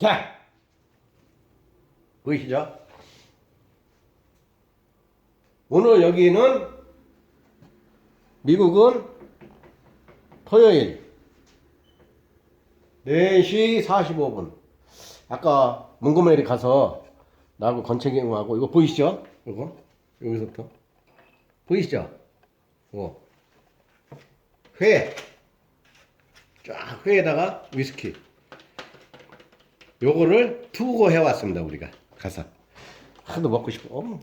자, 보이시죠? 오늘 여기는 미국은 토요일 4시 45분. 아까 몽고메리 가서 나하고 건채경하고 이거 보이시죠? 이거 여기서부터 보이시죠? 이거 회. 쫙 회에다가 위스키. 요거를 투고 해왔습니다 우리가. 가서. 하도 먹고 싶어. 어,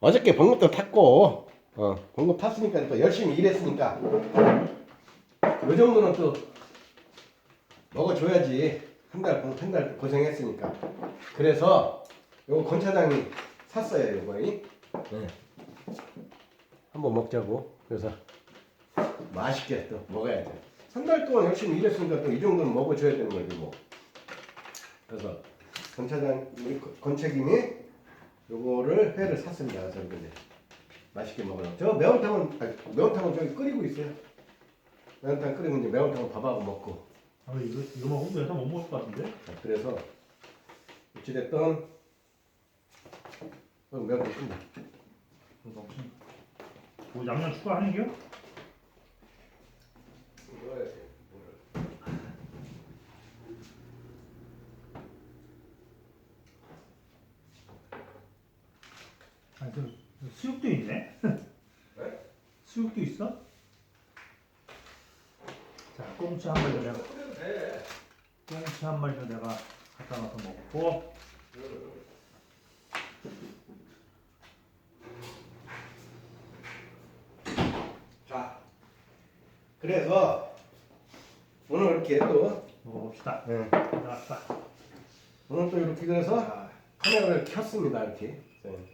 어저께 번급도 탔고 어, 번급 탔으니까 또 열심히 일했으니까. 요 정도는 또 먹어줘야지. 한달한달 고생했으니까. 그래서 요거 권 차장이 샀어요 요거 이. 네. 한번 먹자고. 그래서 맛있게 또 먹어야죠. 한달 동안 열심히 일했으니까 또 이 정도는 먹어줘야 되는 거지 뭐 그래서 권 차장 우리 권책임이 요거를 회를 샀습니다 이제 맛있게 먹으라고. 저 매운탕은 아니, 매운탕은 저기 끓이고 있어요. 매운탕 끓이면 이제 매운탕은 밥하고 먹고. 아 이거 이거 먹으면 여자 못 먹을 것 같은데? 자, 그래서 어찌됐든 어, 매운탕 끓인다. 이거 뭐 양념 추가하는 게요? 그 수육도 있네? 수육도 있어? 자 꽁치 한 마리 내가 꽁치 한 마리 내가 갖다 놔서 먹고. 자 그래서 오늘 이렇게 또 먹어봅시다. 예, 나왔다. 오늘 또 이렇게 그래서 자, 카메라를 켰습니다 이렇게. 예.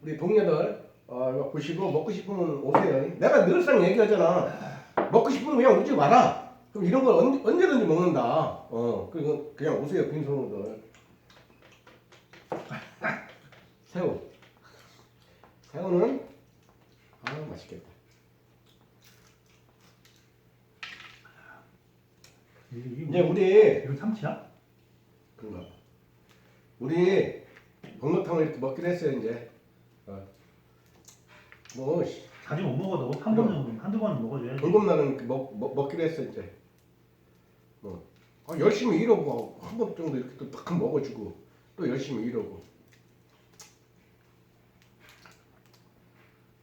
우리 동료들 어, 보시고 먹고 싶으면 오세요. 내가 늘상 얘기하잖아. 먹고 싶으면 그냥 오지 마라. 그럼 이런 걸 언, 언제든지 먹는다. 어 그리고 그냥 오세요 빈손으로들. 새우. 새우는 아 맛있겠다. 이제 우리 이거 참치야? 그런가 봐. 우리 번거탕을 이렇게 먹기로 했어요 이제 어. 뭐 씨, 자주 못 먹어도 한 번은 한두 번은 먹어줘야지. 벌금날은 이렇게 먹, 먹, 먹기로 했어 이제 뭐 아, 열심히 일하고 한 번 정도 이렇게 또딱 먹어주고 또 열심히 일하고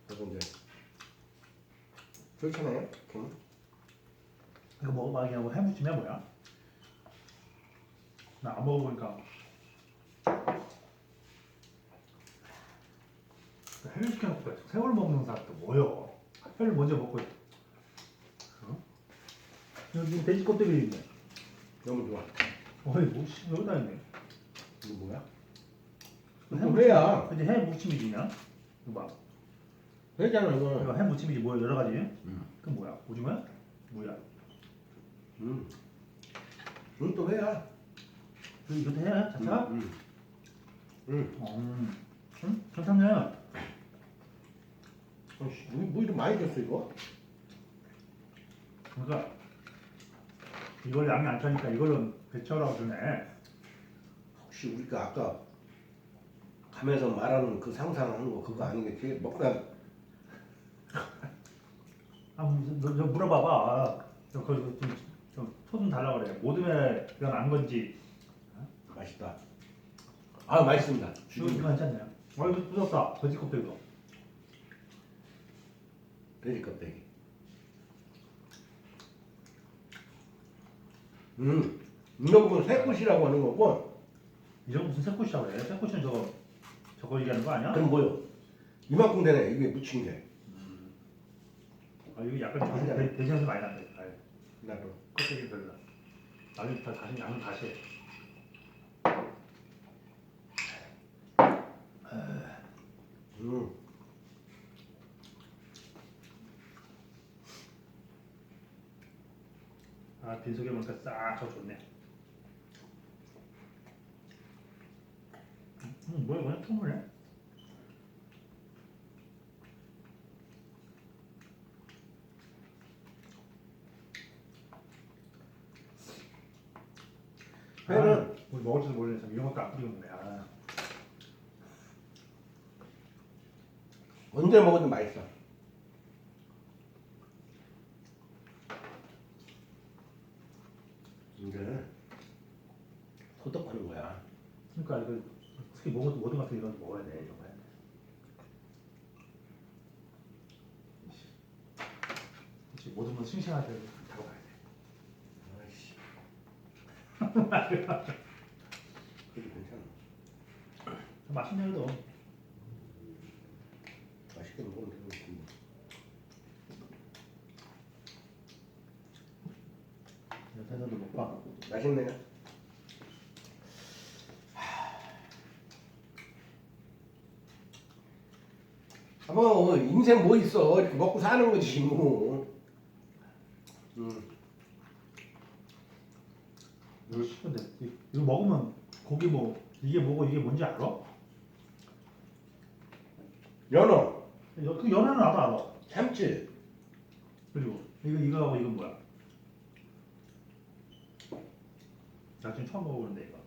그래서 이제 좋잖아요 음. 이거 먹어봐 그냥 해무침이야 뭐야? 나 안 먹어보니까 회를 시켜놓고 새우를 먹는 사람도 뭐여? 회를 먼저 먹고 어? 여기 돼지 껍데기 있네. 너무 좋아 어이 뭐씨 여기다 있네. 이거 뭐야? 이거. 회야. 근데 해 무침이지 그냥. 이거 봐. 회잖아 이거 이거 해 무침이지 뭐야 여러 가지. 음. 그 뭐야? 오징어야? 뭐야? 음. 이건 또 회야 그 이것도 해야 자체가? 음. 음. 음. 음. 괜찮네. 어이씨, 뭐, 뭐 이렇게 많이 줬어 이거? 그러니까 이걸 양이 안 차니까 이걸로 배치하라고 주네. 혹시 우리가 아까 가면서 말하는 그 상상하는 거 그거 아니겠지? 먹다 아, 무슨 너, 너 물어봐봐. 저 그거 좀좀 달라 그래. 모둠에 그냥 안 건지. 맛있다. 아 맛있습니다. 죽입니다. 이거 괜찮네요. 어 이거 부럽다. 돼지 껍데기도. 돼지 껍데기. 음, 이런 건 새꽃이라고 하는 거고, 이런 무슨 새꼬시라고 그래? 새꼬시는 저거 저거 얘기하는 거 아니야? 그럼 뭐요? 이만큼 되네 이게 묻힌 게. 아 이거 약간 아니야. 돼- 돼- 돼지 냄새 많이 난다. 아유, 나도. 껍데기 별로. 나중에 다 다시 양을 다시 해. 음. 아 빈속에 보니까 싹저 좋네. 음 뭐야 그냥 통물이야? 회는 우리 먹을 줄도 모르는 참 이런 것도 안 뿌리고 먹네. 아, 언제 먹어도 맛있어. 이제 소독하는 거야. 그러니까 이거 특히 모든 모든 같은 이런 거 먹어야 돼 정말. 그렇지 모든 건 싱싱하게 타고 가야 돼. 아이씨. 그래도 괜찮아. 맛있네 그래도. 맛있게 먹으면 되고. 옆에서도 먹봐. 맛있네요. 뭐 인생 뭐 있어 이렇게 먹고 사는 거지 뭐. 음. 이거 이- 이거 먹으면 고기 뭐 이게 뭐고 이게 뭔지 알아? 연어, 여- 그 연어는 나도 알아. 참치, 그리고 이거 이거하고 이건 뭐야? 나 지금 처음 먹어보는데 이거.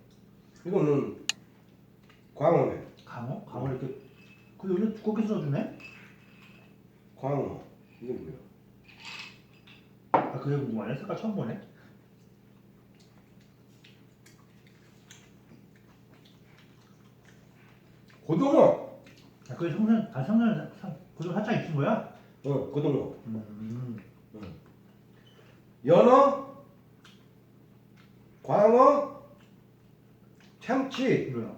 이거는 광어네. 강어? 강어 이렇게 그 요즘 두껍게 써주네? 광어. 이게 뭐야? 아 그게 궁금하네. 색깔 처음 보네. 고등어. 아 그게 성선 아상 그좀 살짝 익힌 거야? 어, 고등어. 음. 연어, 광어, 참치. 이거요.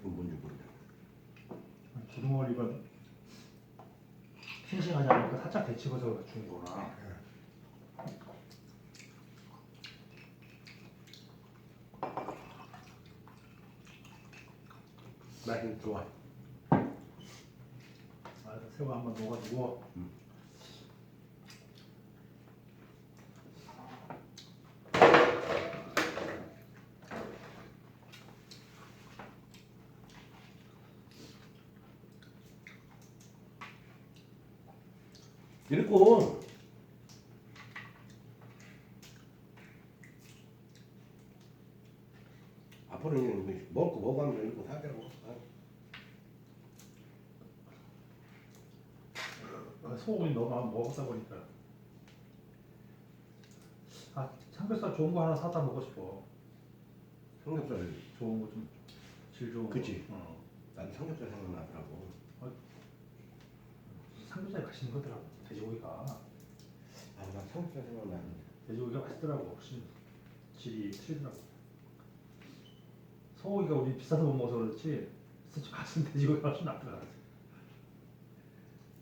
이거 뭔지 모르겠네. 고등어 이거 싱싱하지 않으니까 살짝 데치고서 준 거구나. 맛이 좋아. 아, 새우 한번 먹어주고. 그 리고 앞으로는 먹고 먹으면 이렇게 사자고. 아, 아, 소고기 너무 많이 먹었다 보니까. 아 삼겹살 좋은 거 하나 사다 먹고 싶어. 삼겹살 좋은 거 좀 질 좋은 거. 그치. 어. 난 삼겹살 생각나더라고. 삼겹살이 맛있는 거더라고. 돼지고기가 아, 난 삼겹살 생각나는데. 돼지고기가 맛있더라고. 훨씬 질이 틀리더라고. 소고기가 우리 비싸서 못 먹어서 그렇지. 같은 돼지고기가 훨씬 낫더라.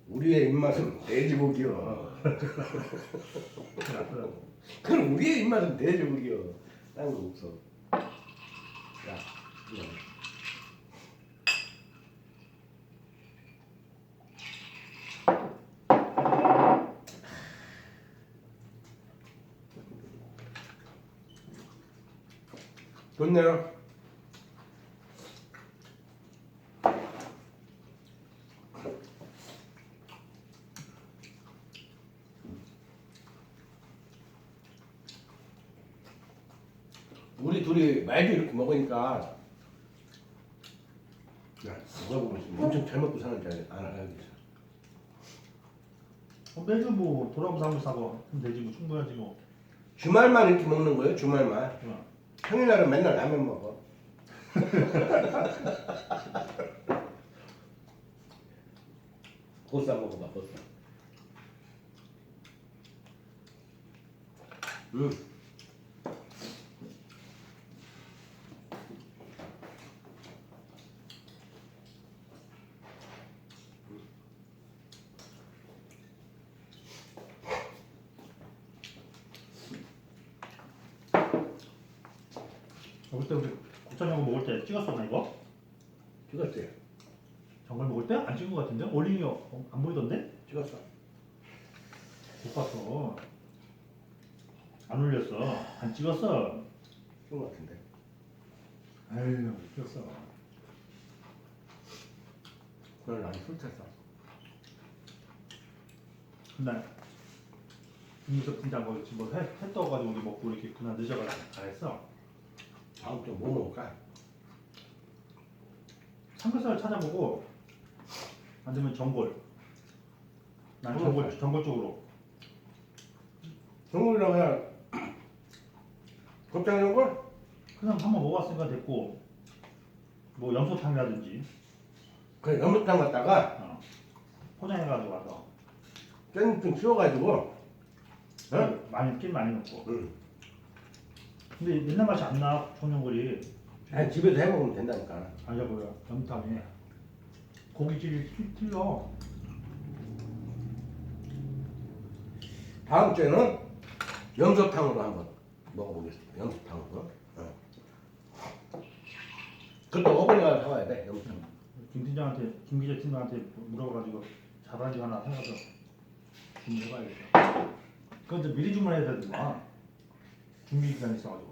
우리의 입맛은 돼지고기요. 낫더라고. 그럼 우리의 입맛은 돼지고기요. 딴거 없어. 야, 이거. 좋네요. 우리 둘이 매주 이렇게 먹으니까 야, 누가 보면 지금 엄청 잘 먹고 사는 줄 알- 알아야겠어. 어, 매주 뭐 돌아오면서 한번 사고 그럼 되지 뭐 충분하지 뭐. 주말만 이렇게 먹는 거예요, 주말만. 어. 평일날은 맨날 라면 먹어. 보쌈 먹어봐, 보쌈. 음. 그때 우리 국천연구 먹을 때 찍었었나 이거? 찍었지? 정글 먹을 때? 안 찍은 것 같은데? 올린이 어, 안 보이던데? 찍었어. 못 봤어. 안 올렸어. 안 찍었어. 찍은 것 같은데. 아유, 찍었어. 그날 난 술 탔어. 근데 김민석 팀장 거기 지금 뭐해 해 떠가지고 우리 먹고 이렇게 그날 늦어가지고 잘했어. 다음 주뭐 먹을까? 삼겹살 찾아보고 안 되면 전골. 난 전골. 전골 쪽으로. 전골이라고 해야 곱창 전골? 그냥 한번 먹어봤으니까 됐고 뭐 염소탕이라든지 그래 염소탕 갖다가 어. 포장해가지고 와서 깻좀 씌워가지고 어? 많이 끼 많이 넣고. 응. 근데 옛날 맛이 안 나. 청양골이. 아니 집에서 해 먹으면 된다니까 아니야 뭐야 염탕이 고기질이 틀- 틀려. 다음 주에는 염소탕으로 한번 먹어보겠습니다 염소탕으로 어. 그것도 어머니가 사와야 돼 염소탕 김 팀장한테 김 기자 팀장한테 물어봐가지고 자반지 하나 사가서 주문해봐야겠다. 그건 좀 미리 주문해야 되는구나. 준비 기간이 있어가지고.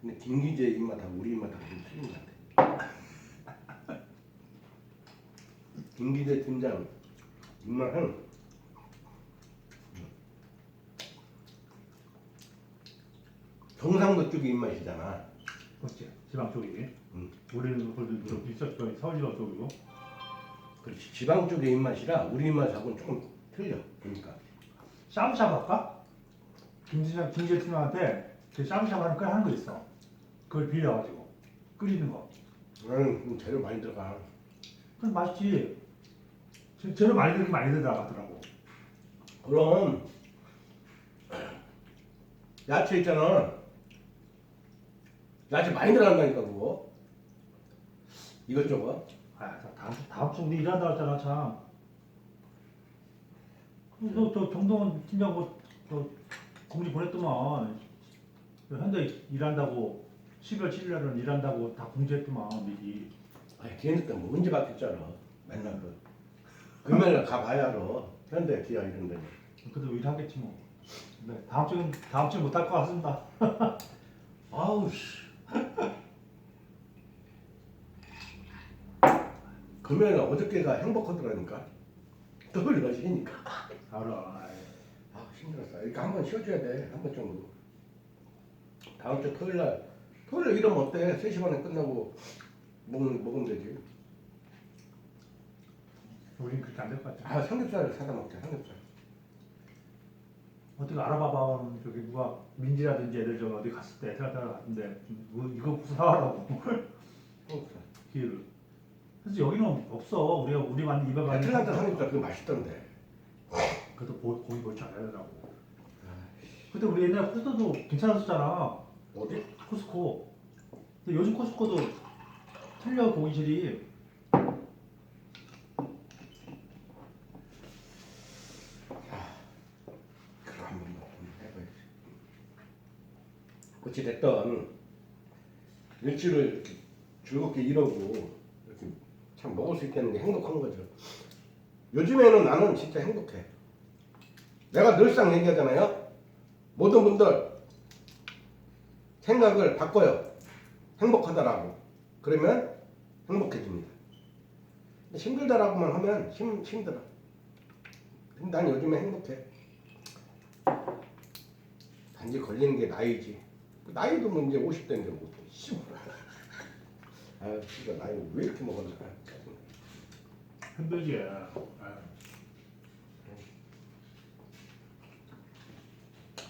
근데 김기재 입맛하고 우리 입맛하고 좀 틀린 것 같아 김기재 팀장 입맛은 경상도 쪽이 입맛이잖아 그렇지. 지방 쪽이. 음. 우리는 그래도 비싸 쪽이 서울 지방 쪽이고. 그렇지 지방 쪽의 입맛이라 우리 입맛하고는 조금 틀려 그러니까 샤브샤브 할까? 김 팀장 김 기자 팀장한테 그 샤브샤브 하는 거 하는 거 있어. 그걸 빌려가지고 끓이는 거. 좀 재료 많이 들어가 그럼 맛있지. 재- 재료 많이 들긴 많이 들어가더라고. 그럼 야채 있잖아 야채 많이 들어간다니까 그거 이것저것 아, 다- 다음 주 다음 주 우리 일한다 했잖아 참. 너 저 정동원 팀장 뭐 저 공지 보냈더만 그 현대 일한다고 12월 7일 날은 일한다고 다 공지했더만 미리. 아니 걔네들 뭐 언제 바뀌었잖아. 맨날 그 금요일날 가봐야 알아. 현대 기아 이런 데는. 그래도 일하겠지 뭐. 네, 다음 주는 다음 주 못할 것 같습니다. 아우 씨. 금요일날 어저께가 행복하더라니까. 토요일날 쉬니까. 알아. 아 힘들었어 이렇게 한번 쉬어줘야 돼 한 번 정도 다음 주 토요일날 토요일 이러면 어때 3시 반에 끝나고 먹으면, 먹으면 되지 우린 그렇게 안 될 것 같아. 아 삼겹살을 사다 먹자 삼겹살 어떻게 알아봐봐. 저기 누가 민지라든지 애들 저 어디 갔을 때 생각하러 갔는데 뭐 이거 무슨 사와라고 삼겹살 기회를. 그래서 여기는 없어. 우리가 우리만 입에 맞는 베틀란트 삼겹살 그거 맛있던데 그래도 고, 고기 볼줄 알아야 되라고. 근데 우리 옛날 에 코스코도 괜찮았었잖아. 어디? 코스코. 근데 요즘 코스코도 틀려 고기질이. 그럼 한번 뭐 해봐야지 어찌됐든 이렇게 즐겁게 일하고 이렇게 참 먹을 수 있다는 게 행복한 거죠 요즘에는 나는 진짜 행복해 내가 늘상 얘기하잖아요 모든 분들 생각을 바꿔요 행복하다라고 그러면 행복해집니다 힘들다라고만 하면 힘, 힘들어 난 요즘에 행복해 단지 걸리는 게 나이지. 나이도 뭐 이제 50대인데 뭐. 씨. 아, 진짜 나이 왜 이렇게 먹었나. 힘들지. 아유.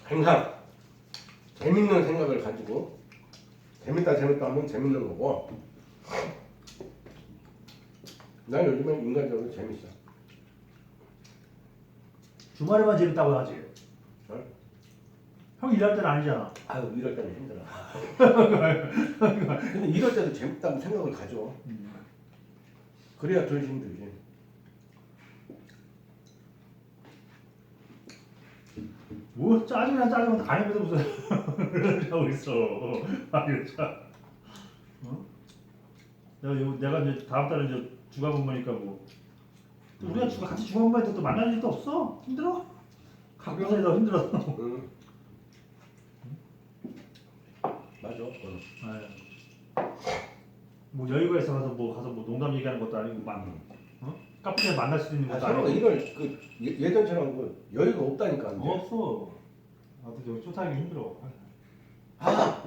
항상 재밌는 생각을 가지고 재밌다 재밌다 하면 재밌는 거고 난 요즘에 인간적으로 재밌어. 주말에만 재밌다고 하지. 어? 형 일할 때는 아니잖아. 아유 이럴 때는 힘들어. 근데 이럴 때도 재밌다고 생각을 가져. 음. 그래야 덜 힘들지. 뭐 짜증나 짜증나 다 해도 무슨 그런 하고 있어. 아 참. 어? 내가 요, 내가 이제 다음 달에 이제 주가 근무니까 뭐 또 우리가 주가 같이 주가 근무할 때또 만날 일도 없어. 힘들어. 살다 힘들어. 응. 맞아. 그건. 아유. 뭐 여유가 있어 가서 뭐 가서 뭐 농담 얘기하는 것도 아니고 막 어? 카페에 만날 수 있는 아, 것도 아니고 이걸 그 예, 예전처럼 그 여유가 없다니까. 이제. 없어. 아, 나도 저기 쫓아내기 힘들어. 아,